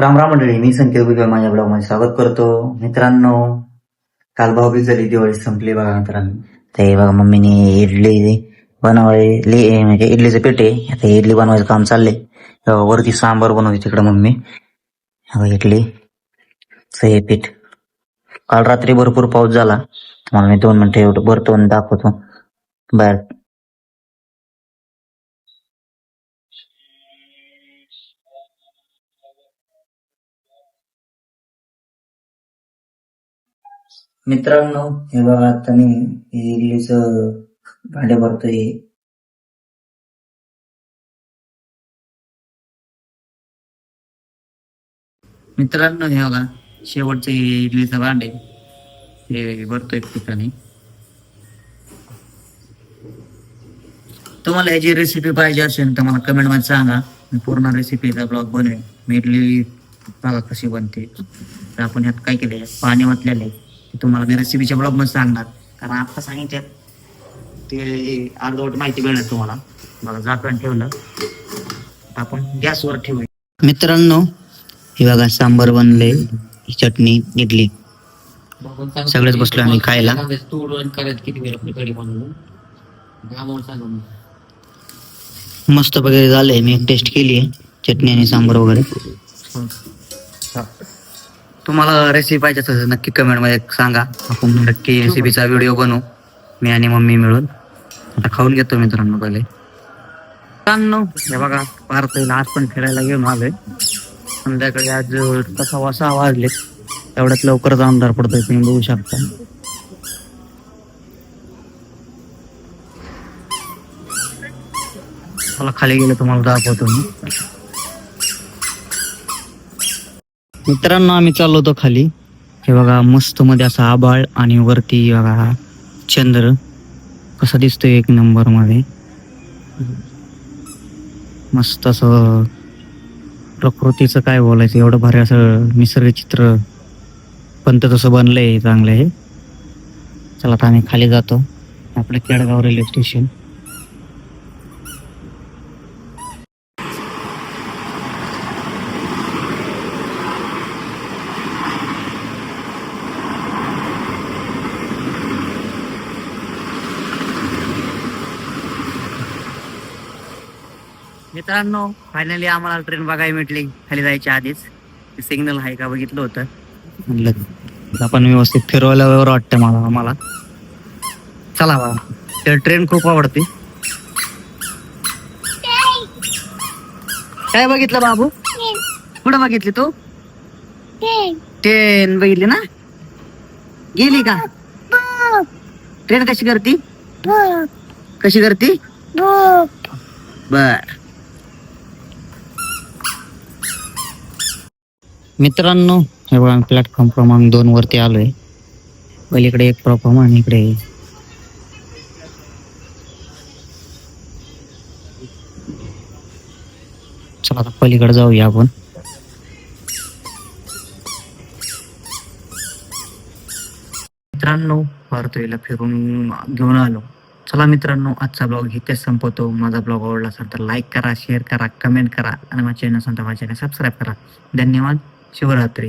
राम राम मंडळी मी संकेत गुजर माझ्या ब्लॉगमध्ये स्वागत करतो. मित्रांनो काल भाऊबीज झाली दिवाळी संपली बघा मित्रांनो. ते बघा मम्मीने इडली बनवली म्हणजे इडलीचे पीठ आता इडली बनवायचं काम चाललंय. वरती सांबार बनवते तिकडे मम्मी. इडली हे पीठ. काल रात्री भरपूर पाऊस झाला. तुम्हाला मी दोन मिनिटं एवढं भरतो आणि दाखवतो. बाहेर मित्रांनो हे बघा आता मी इडलीच भांडे भरतोय. मित्रांनो हे बघा शेवटचे इडलीचं भांडे हे भरतोय ठिकाणी. तुम्हाला याची रेसिपी पाहिजे असेल तर मला कमेंटमध्ये सांगा. मी पूर्ण रेसिपीचा ब्लॉग बनवेन. मी इडली बघा कशी बनते. तर आपण ह्यात काय केले पाणी वाटलेलं आहे. तुम्हाला मी रेसिपीच्या ब्लॉगमध्ये सांगणार. कारण आता सांगितलं ते अर्धवट माहिती मिळणार तुम्हाला. बघा झाकण ठेवलं. आपण गॅसवर ठेवूया. मित्रांनो हे बघा सांबर बनले चटणी इडली. सगळेच बसलो आम्ही खायला. मस्त वगैरे झालंय. मी टेस्ट केली आहे चटणी आणि सांबर वगैरे. तुम्हाला रेसिपी पाहिजे असेल तर नक्की कमेंटमध्ये सांगा. आपण नक्की रेसिपीचा व्हिडिओ बनवू. मी आणि मम्मी मिळून. आता खाऊन घेतो मित्रांनो पहिले. मित्रांनो हे बघा पार्थिला आज पण फिरायला घेऊन आलोय. संध्याकाळी आज तसा वासा वाजले तेवढ्यात लवकरच अंधार पडतोय तुम्ही बघू शकता. मला खाली गेलं तुम्हाला दाखवतो मी. मित्रांनो आम्ही चाललो होतो खाली. हे बघा मस्त मध्ये असा आबाळ आणि वरती बघा चंद्र. कसा दिसतोय एक नंबरमध्ये मस्त असं प्रकृतीचं काय बोलायचं एवढं भारी असं निसर्ग चित्र पण तर तसं बनलंय चांगलं आहे. चला आता आम्ही खाली जातो. आपलं केडगाव रेल्वे स्टेशन मित्रांनो फायनली आम्हाला ट्रेन बघायला भेटली. खाली जायच्या आधीच. सिग्नल आहे का? बघितलं होतं. म्हणलं आपण व्यवस्थित फिरवल्यावर वाटतं मला आम्हाला. चला बा. तर ट्रेन खूप आवडते. काय बघितलं बाबू? कुठं बघितली तू? ट्रेन बघितली ना? गेली का? ट्रेन कशी करती? कशी करती? बर. मित्रांनो हे बघा प्लॅटफॉर्म क्रमांक दोन वरती आलोय. पलीकडे एक प्लॅटफॉर्म आणि इकडे. चला आता पलीकडे जाऊया आपण. मित्रांनो भारतीला फिरून घेऊन आलो. चला मित्रांनो आजचा ब्लॉग इथेच संपवतो. माझा ब्लॉग आवडला असेल तर लाईक करा शेअर करा कमेंट करा. आणि माझ्या चॅनल असेल तर माझ्या चॅनल सबस्क्राईब करा. धन्यवाद. శివరాత్రి